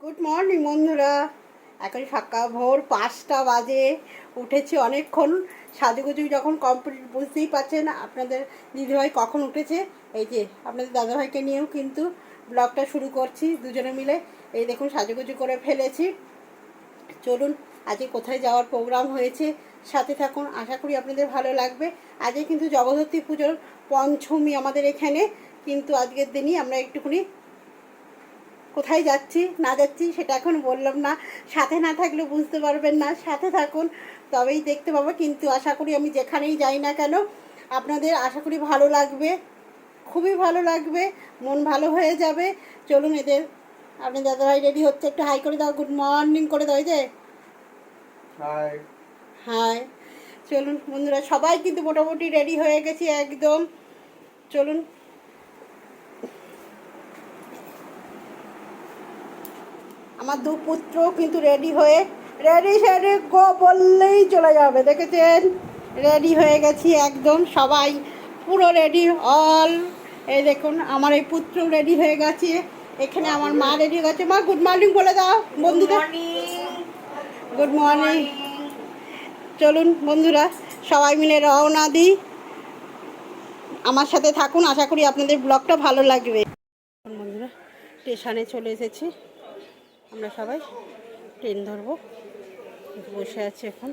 Good morning বন্ধুরা। এখন সকাল ভোর, পাঁচটা বাজে, উঠেছি অনেকক্ষণ। সাজুগুজু যখন কমপ্লিট বুঝতেই পারছেন আপনাদের দিদিভাই কখন উঠেছে। এই যে, আপনাদের দাদাভাইকে নিয়েও কিন্তু ব্লগটা শুরু করছি দুজনে মিলে। এই দেখুন, সাজুগুজু করে ফেলেছি। চলুন, আজকে কোথায় যাওয়ার প্রোগ্রাম হয়েছে, সাথে থাকুন। আশা করি আপনাদের ভালো লাগবে। আজকে কিন্তু জগদ্ধী পুজোর পঞ্চমী আমাদের এখানে। কিন্তু আজকের দিনই আমরা একটুখানি কোথায় যাচ্ছি না যাচ্ছি সেটা এখন বললাম না। সাথে না থাকলে বুঝতে পারবেন না সাথে থাকুন। তবেই দেখতে পাবো কিন্তু আশা করি আমি যেখানেই যাই না কেন আপনাদের আশা করি ভালো লাগবে খুবই ভালো লাগবে মন ভালো হয়ে যাবে। চলুন এদের আপনি দাদাভাই রেডি হচ্ছে একটু হাই করে দাও গুড মর্নিং করে দাও যে। হাই হাই চলুন বন্ধুরা সবাই কিন্তু মোটামুটি রেডি হয়ে গেছি একদম। চলুন আমার দু পুত্র কিন্তু রেডি হয়ে রেডি সেডি গো বললেই চলে যাবে দেখেছেন? রেডি হয়ে গেছি একদম সবাই পুরো রেডি অল এই দেখুন আমার এই পুত্র রেডি হয়ে গেছে। এখানে আমার মা রেডি হয়ে গেছে। মা গুড মর্নিং বলে দাও বন্ধুদের। গুড মর্নিং চলুন বন্ধুরা সবাই মিলে রওনা দিই। আমার সাথে থাকুন আশা করি আপনাদের ব্লগটা ভালো লাগবে। বন্ধুরা স্টেশনে চলে এসেছি। আমরা সবাই ট্রেন ধরবো। বসে আছি এখন।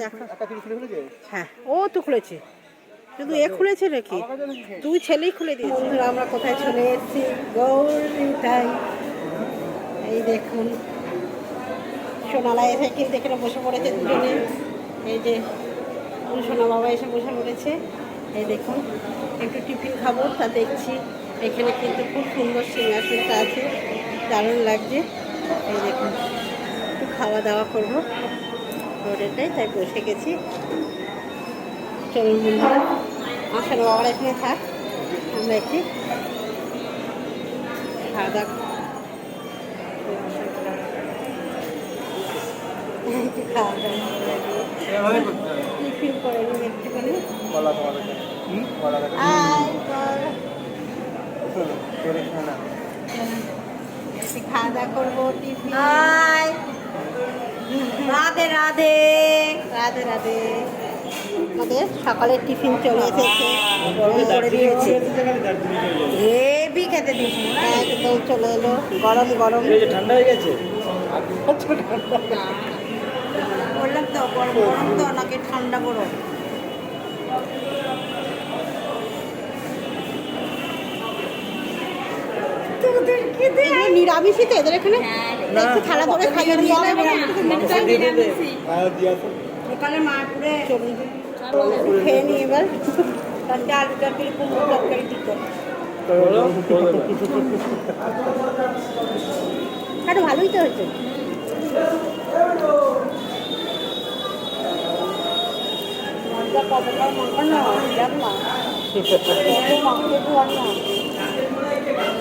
দেখো। হ্যাঁ ও তো খুলেছে। শুধু এ খুলেছে নাকি? তুই ছেলেই খুলে বন্ধুরা আমরা কোথায় চলে এসেছি? গৌরীটাই এই দেখুন। সোনালা এসে কিন্তু এখানে বসে পড়েছে দুজনে? এই যে সোনা বাবা এসে বসে পড়েছে। এই দেখুন একটু টিফিন খাব তা দেখছি। এখানে কিন্তু খুব সুন্দর সিংহাসনটা আছে দারুণ লাগছে। এই দেখুন একটু খাওয়া দাওয়া করব রোডেটাই তাই বসে গেছি। চলুন বন্ধুরা আমার বাবারা এখানে থাক আমরা একটি খাওয়া দাওয়া একটু খাওয়া দাওয়া টিফিন করে নিই একটুখানি। খানা খাওয়া দাওয়া করব টিফিন রাধে রাধে। রাধে রাধে। আমাদের সকালের টিফিন চলে এসেছে। গরম করে দিয়েছে। হেভি খেতে দিয়েছি। একদম চলে এলো। গরম গরম। ঠান্ডা হয়ে গেছে? বললাম তো গরম গরম তো নাকি ঠান্ডা গরম নিরামিষই তো এদের এখানে? একটু থালা ধরে খাইয়ে দিয়ে দেবে হ্যাঁ দিয়া তো সকালে মায়াপুরে চলুন খেয়ে নিই এবার। তারপরে আলু তরকারি কুমড়ো তরকারি দিত আরে ভালোই তো হয়েছে। মজা কতটা মাখা না দেখ না।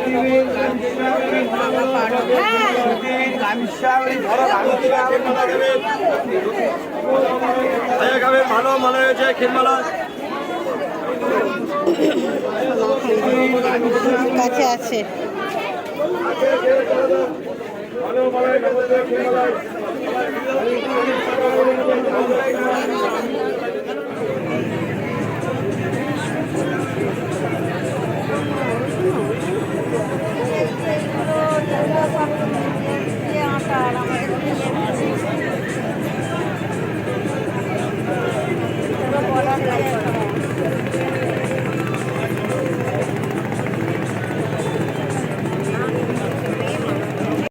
হয়। আচ্ছা থেকে নেন আমাকে দিবি বসে আছে ভালো ভালো